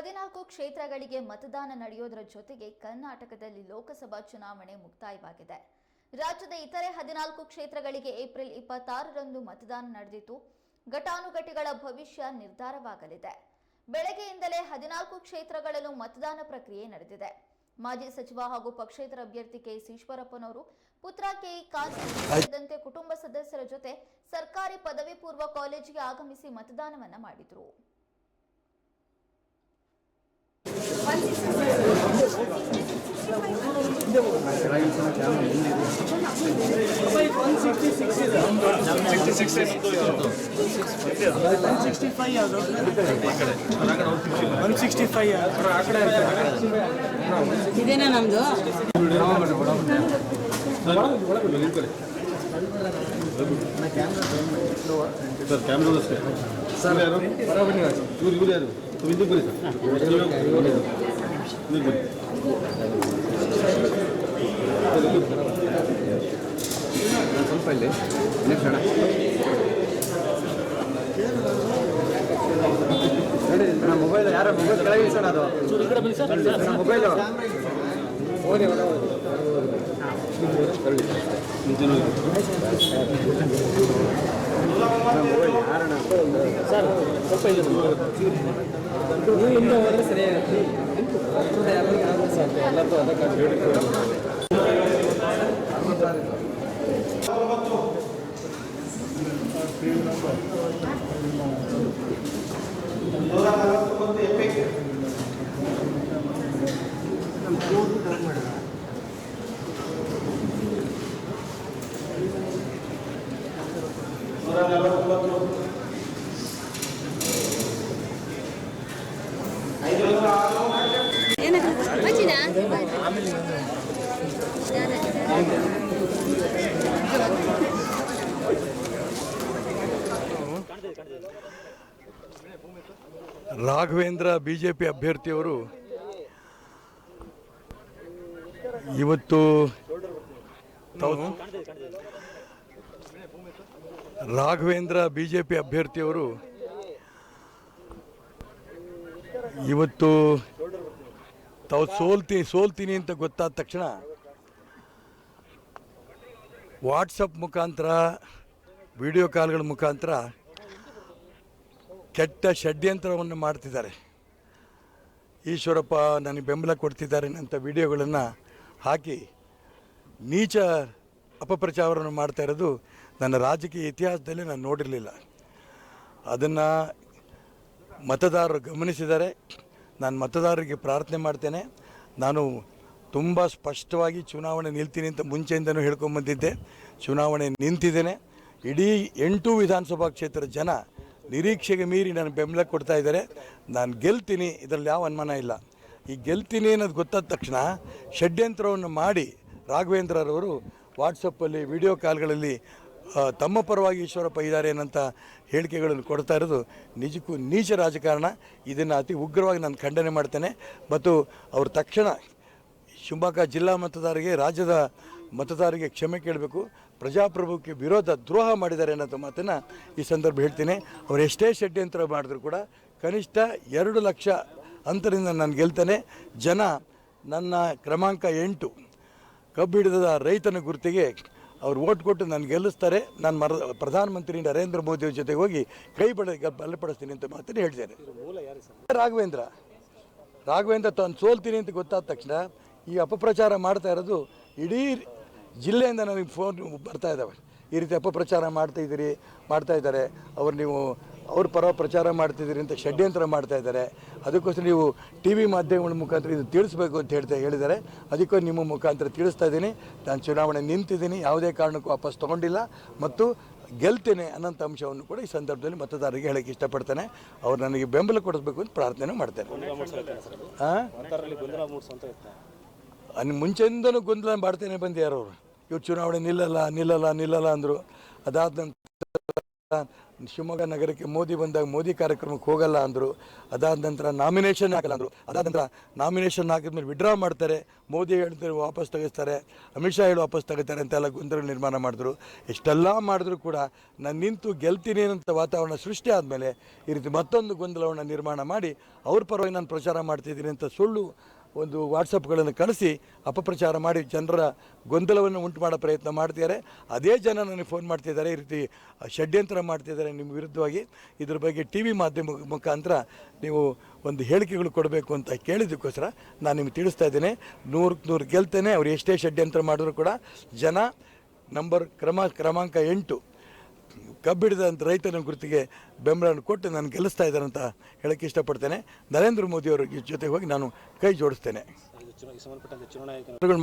ಹದಿನಾಲ್ಕು ಕ್ಷೇತ್ರಗಳಿಗೆ ಮತದಾನ ನಡೆಯೋದರ ಜೊತೆಗೆ ಕರ್ನಾಟಕದಲ್ಲಿ ಲೋಕಸಭಾ ಚುನಾವಣೆ ಮುಕ್ತಾಯವಾಗಿದೆ. ರಾಜ್ಯದ ಇತರೆ ಹದಿನಾಲ್ಕು ಕ್ಷೇತ್ರಗಳಿಗೆ ಏಪ್ರಿಲ್ ಇಪ್ಪತ್ತಾರರಂದು ಮತದಾನ ನಡೆದಿತ್ತು ಘಟಾನುಘಟಿಗಳ ಭವಿಷ್ಯ ನಿರ್ಧಾರವಾಗಲಿದೆ. ಬೆಳಗ್ಗೆಯಿಂದಲೇ ಹದಿನಾಲ್ಕು ಕ್ಷೇತ್ರಗಳಲ್ಲೂ ಮತದಾನ ಪ್ರಕ್ರಿಯೆ ನಡೆದಿದೆ. ಮಾಜಿ ಸಚಿವ ಹಾಗೂ ಪಕ್ಷೇತರ ಅಭ್ಯರ್ಥಿ ಕೆ. ಈಶ್ವರಪ್ಪನವರು, ಪುತ್ರ ಕೆ. ಕಾಂತಿ ಸೇರಿದಂತೆ ಕುಟುಂಬ ಸದಸ್ಯರ ಜೊತೆ ಸರ್ಕಾರಿ ಪದವಿ ಪೂರ್ವ ಕಾಲೇಜಿಗೆ ಆಗಮಿಸಿ ಮತದಾನವನ್ನ ಮಾಡಿದ್ರು. ಒನ್ ಸಿಕ್ಸ್ಟಿ ಫೈವ್ ಆ ಕಡೆ ಇದೇನಾ ನಮ್ದು? ಸರ್ ಕ್ಯಾಮ್ರಾ ಸರ್ ಯಾರು ಇವ್ರು ಇವ್ರು ಯಾರು? ಸ್ವಲ್ಪ ಇಲ್ಲಿ ನೆಕ್ಸ್ಟ್ ಅಣ್ಣ ಮೊಬೈಲ್ ಯಾರ ಮೊಬೈಲ್ ಕೆಳಗಿಲ್ಲ ಸರ್ ಅದು ಮೊಬೈಲು ಓದಿ ಸ್ವಲ್ಪ ಯಾರಣ್ಣ ನೀವು ಹಿಂದೆ ಹೋದ್ರೆ ಸರಿಯಾಗುತ್ತೆ ಎಲ್ಲರೂ ಅದಕ್ಕೆ ಮಚ್ಚಿನ ರಾಘವೇಂದ್ರ ಬಿಜೆಪಿ ಅಭ್ಯರ್ಥಿಯವರು ಇವತ್ತು ರಾಘವೇಂದ್ರ ಬಿ ಜೆ ಪಿ ಅಭ್ಯರ್ಥಿಯವರು ಇವತ್ತು ತಾವು ಸೋಲ್ತಿ, ಸೋಲ್ತೀನಿ ಅಂತ ಗೊತ್ತಾದ ತಕ್ಷಣ ವಾಟ್ಸಪ್ ಮುಖಾಂತರ, ವಿಡಿಯೋ ಕಾಲ್ಗಳ ಮುಖಾಂತರ ಕೆಟ್ಟ ಷಡ್ಯಂತ್ರವನ್ನು ಮಾಡ್ತಿದ್ದಾರೆ. ಈಶ್ವರಪ್ಪ ನನಗೆ ಬೆಂಬಲ ಕೊಡ್ತಿದ್ದಾರೆ ಅಂತ ವಿಡಿಯೋಗಳನ್ನು ಹಾಕಿ ನೀಚ ಅಪಪ್ರಚಾರವನ್ನು ಮಾಡ್ತಾ ಇರೋದು ನನ್ನ ರಾಜಕೀಯ ಇತಿಹಾಸದಲ್ಲಿ ನಾನು ನೋಡಿರಲಿಲ್ಲ. ಅದನ್ನು ಮತದಾರರು ಗಮನಿಸಿದ್ದಾರೆ ನಾನು ಮತದಾರರಿಗೆ ಪ್ರಾರ್ಥನೆ ಮಾಡ್ತೇನೆ. ನಾನು ತುಂಬ ಸ್ಪಷ್ಟವಾಗಿ ಚುನಾವಣೆ ನಿಲ್ತೀನಿ ಅಂತ ಮುಂಚೆಯಿಂದನೂ ಹೇಳ್ಕೊಂಬಂದಿದ್ದೆ ಚುನಾವಣೆ ನಿಂತಿದ್ದೇನೆ. ಇಡೀ ಎಂಟು ವಿಧಾನಸಭಾ ಕ್ಷೇತ್ರದ ಜನ ನಿರೀಕ್ಷೆಗೆ ಮೀರಿ ನಾನು ಬೆಂಬಲ ಕೊಡ್ತಾ ಇದ್ದಾರೆ. ನಾನು ಗೆಲ್ತೀನಿ. ಇದರಲ್ಲಿ ಯಾವ ಅನುಮಾನ ಇಲ್ಲ. ಈ ಗೆಲ್ತೀನಿ ಅನ್ನೋದು ಗೊತ್ತಾದ ತಕ್ಷಣ ಷಡ್ಯಂತ್ರವನ್ನು ಮಾಡಿ ರಾಘವೇಂದ್ರರವರು ವಾಟ್ಸಪ್ಪಲ್ಲಿ ವಿಡಿಯೋ ಕಾಲ್ಗಳಲ್ಲಿ ತಮ್ಮ ಪರವಾಗಿ ಈಶ್ವರಪ್ಪ ಇದ್ದಾರೆ ಅನ್ನೋಂಥ ಹೇಳಿಕೆಗಳನ್ನು ಕೊಡ್ತಾ ಇರೋದು ನಿಜಕ್ಕೂ ನೀಚ ರಾಜಕಾರಣ. ಇದನ್ನು ಅತಿ ಉಗ್ರವಾಗಿ ನಾನು ಖಂಡನೆ ಮಾಡ್ತೇನೆ. ಮತ್ತು ಅವರು ತಕ್ಷಣ ಶಿವಮೊಗ್ಗ ಜಿಲ್ಲಾ ಮತದಾರರಿಗೆ, ರಾಜ್ಯದ ಮತದಾರರಿಗೆ ಕ್ಷಮೆ ಕೇಳಬೇಕು ಪ್ರಜಾಪ್ರಭುತ್ವಕ್ಕೆ ವಿರೋಧ ದ್ರೋಹ ಮಾಡಿದ್ದಾರೆ ಅನ್ನೋ ಮಾತನ್ನು ಈ ಸಂದರ್ಭ ಹೇಳ್ತೀನಿ. ಅವರು ಎಷ್ಟೇ ಷಡ್ಯಂತ್ರ ಮಾಡಿದ್ರು ಕೂಡ ಕನಿಷ್ಠ ಎರಡು ಲಕ್ಷ ಅಂತರಿಂದ ನಾನು ಗೆಲ್ತೇನೆ. ಜನ ನನ್ನ ಕ್ರಮಾಂಕ ಎಂಟು. ಕಬ್ಬು ಹಿಡಿದ ರೈತನ ಗುರುತಿಗೆ ಅವ್ರು ಓಟ್ ಕೊಟ್ಟು ನಾನು ಗೆಲ್ಲಿಸ್ತಾರೆ. ನಾನು ಮರ, ಪ್ರಧಾನಮಂತ್ರಿ ನರೇಂದ್ರ ಮೋದಿಯವ್ರ ಜೊತೆಗೆ ಹೋಗಿ ಕೈ ಬಡ ಬಲಪಡಿಸ್ತೀನಿ ಅಂತ ಮಾತನ್ನು ಹೇಳ್ತೇನೆ. ರಾಘವೇಂದ್ರ. ರಾಘವೇಂದ್ರ ತಾನು ಸೋಲ್ತೀನಿ ಅಂತ ಗೊತ್ತಾದ ತಕ್ಷಣ ಈ ಅಪಪ್ರಚಾರ ಮಾಡ್ತಾ ಇರೋದು ಇಡೀ ಜಿಲ್ಲೆಯಿಂದ ನನಗೆ ಫೋನ್ ಬರ್ತಾ ಇದ್ದಾವೆ. ಈ ರೀತಿ ಅಪಪ್ರಚಾರ ಮಾಡ್ತಾ ಇದ್ದೀರಿ, ಮಾಡ್ತಾ ಇದ್ದಾರೆ. ಅವ್ರು ನೀವು ಅವ್ರ ಪರ ಪ್ರಚಾರ ಮಾಡ್ತಿದ್ದೀರಿ ಅಂತ ಷಡ್ಯಂತ್ರ ಮಾಡ್ತಾ ಇದ್ದಾರೆ. ಅದಕ್ಕೋಸ್ಕರ ನೀವು ಟಿ ವಿ ಮಾಧ್ಯಮಗಳ ಮುಖಾಂತರ ಇದು ತಿಳಿಸ್ಬೇಕು ಅಂತ ಹೇಳ್ತಾ ಹೇಳಿದ್ದಾರೆ. ಅದಕ್ಕೋ ನಿಮ್ಮ ಮುಖಾಂತರ ತಿಳಿಸ್ತಾ ಇದ್ದೀನಿ. ನಾನು ಚುನಾವಣೆ ನಿಂತಿದ್ದೀನಿ. ಯಾವುದೇ ಕಾರಣಕ್ಕೂ ವಾಪಸ್ ತೊಗೊಂಡಿಲ್ಲ. ಮತ್ತು ಗೆಲ್ತೇನೆ ಅನ್ನೋಂಥ ಅಂಶವನ್ನು ಕೂಡ ಈ ಸಂದರ್ಭದಲ್ಲಿ ಮತದಾರರಿಗೆ ಹೇಳಕ್ಕೆ ಇಷ್ಟಪಡ್ತೇನೆ. ಅವ್ರು ನನಗೆ ಬೆಂಬಲ ಕೊಡಿಸ್ಬೇಕು ಅಂತ ಪ್ರಾರ್ಥನೆ ಮಾಡ್ತೇನೆ. ಹಾಂ ಮುಂಚೆಯಿಂದನೂ ಗೊಂದಲ ಮಾಡ್ತೇನೆ ಬಂದ್ಯಾರು ಅವರು. ಇವ್ರು ಚುನಾವಣೆ ನಿಲ್ಲಲ್ಲ ನಿಲ್ಲಲ್ಲ ನಿಲ್ಲಲ್ಲ ಅಂದರು. ಅದಾದ ನಂತರ ಶಿವಮೊಗ್ಗ ನಗರಕ್ಕೆ ಮೋದಿ ಬಂದಾಗ ಮೋದಿ ಕಾರ್ಯಕ್ರಮಕ್ಕೆ ಹೋಗಲ್ಲ ಅಂದರು. ಅದಾದ ನಂತರ ನಾಮಿನೇಷನ್ ಹಾಕಲ್ಲ ಅಂದರು. ಅದಾದ ನಂತರ ನಾಮಿನೇಷನ್ ಹಾಕಿದ್ಮೇಲೆ ವಿಡ್ರಾ ಮಾಡ್ತಾರೆ. ಮೋದಿ ಹೇಳ್ತಾರೆ ವಾಪಸ್ ತೆಗೆಸ್ತಾರೆ. ಅಮಿತ್ ಶಾ ಹೇಳಿ ವಾಪಸ್ ತೆಗಿತಾರೆ ಅಂತೆಲ್ಲ ಗೊಂದಲ ನಿರ್ಮಾಣ ಮಾಡಿದ್ರು. ಇಷ್ಟೆಲ್ಲ ಮಾಡಿದ್ರು ಕೂಡ ನಾನು ನಿಂತು ಗೆಲ್ತೀನಿ ಅಂತ ವಾತಾವರಣ ಸೃಷ್ಟಿ ಆದಮೇಲೆ ಈ ರೀತಿ ಮತ್ತೊಂದು ಗೊಂದಲವನ್ನು ನಿರ್ಮಾಣ ಮಾಡಿ ಅವ್ರ ಪರವಾಗಿ ನಾನು ಪ್ರಚಾರ ಮಾಡ್ತಿದ್ದೀನಿ ಅಂತ ಸುಳ್ಳು ಒಂದು ವಾಟ್ಸಪ್ಗಳನ್ನು ಕಳಿಸಿ ಅಪಪ್ರಚಾರ ಮಾಡಿ ಜನರ ಗೊಂದಲವನ್ನು ಉಂಟು ಮಾಡೋ ಪ್ರಯತ್ನ ಮಾಡ್ತಿದ್ದಾರೆ. ಅದೇ ಜನ ನನಗೆ ಫೋನ್ ಮಾಡ್ತಿದ್ದಾರೆ, ಈ ರೀತಿ ಷಡ್ಯಂತ್ರ ಮಾಡ್ತಿದ್ದಾರೆ ನಿಮ್ಮ ವಿರುದ್ಧವಾಗಿ. ಇದ್ರ ಬಗ್ಗೆ ಟಿ ವಿ ಮಾಧ್ಯಮ ಮುಖಾಂತರ ನೀವು ಒಂದು ಹೇಳಿಕೆಗಳು ಕೊಡಬೇಕು ಅಂತ ಕೇಳಿದ್ದಕ್ಕೋಸ್ಕರ ನಾನು ನಿಮ್ಗೆ ತಿಳಿಸ್ತಾ ಇದ್ದೇನೆ. ನೂರಕ್ಕೆ ನೂರು ಗೆಲ್ತೇನೆ, ಅವ್ರು ಎಷ್ಟೇ ಷಡ್ಯಂತ್ರ ಮಾಡಿದ್ರು ಕೂಡ ಜನ ನಂಬರ್ ಕ್ರಮ, ಕ್ರಮಾಂಕ ಎಂಟು ಕಬ್ಬಿಡಿದಂಥ ರೈತನ ಗುರುತಿಗೆ ಬೆಂಬಲವನ್ನು ಕೊಟ್ಟು ನಾನು ಗೆಲ್ಲಿಸ್ತಾ ಇದ್ದಾರೆ ಅಂತ ಹೇಳಕ್ಕೆ ಇಷ್ಟಪಡ್ತೇನೆ. ನರೇಂದ್ರ ಮೋದಿಯವರ ಜೊತೆಗೆ ಹೋಗಿ ನಾನು ಕೈ ಜೋಡಿಸ್ತೇನೆ.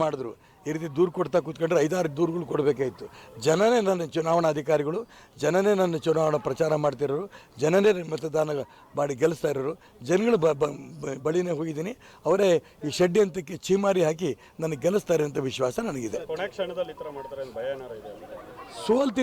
ಮಾಡಿದ್ರು. ಈ ರೀತಿ ದೂರು ಕೊಡ್ತಾ ಕೂತ್ಕೊಂಡ್ರೆ ಐದಾರು ದೂರುಗಳು ಕೊಡಬೇಕಾಯಿತು. ಜನನೇ ನನ್ನ ಚುನಾವಣಾ ಅಧಿಕಾರಿಗಳು ಜನನೇ ನನ್ನ ಚುನಾವಣಾ ಪ್ರಚಾರ ಮಾಡ್ತಿರೋರು ಜನನೇ ಮತದಾನ ಮಾಡಿ ಗೆಲ್ಲಿಸ್ತಾ ಇರೋರು. ಜನಗಳು ಬಳಿನೇ ಹೋಗಿದ್ದೀನಿ. ಅವರೇ ಈ ಷಡ್ಯಂತಕ್ಕೆ ಚೀಮಾರಿ ಹಾಕಿ ನನಗೆ ಗೆಲ್ಲಿಸ್ತಾರೆ ಅಂತ ವಿಶ್ವಾಸ ನನಗಿದೆ. ಸೋಲ್ತೀನಿ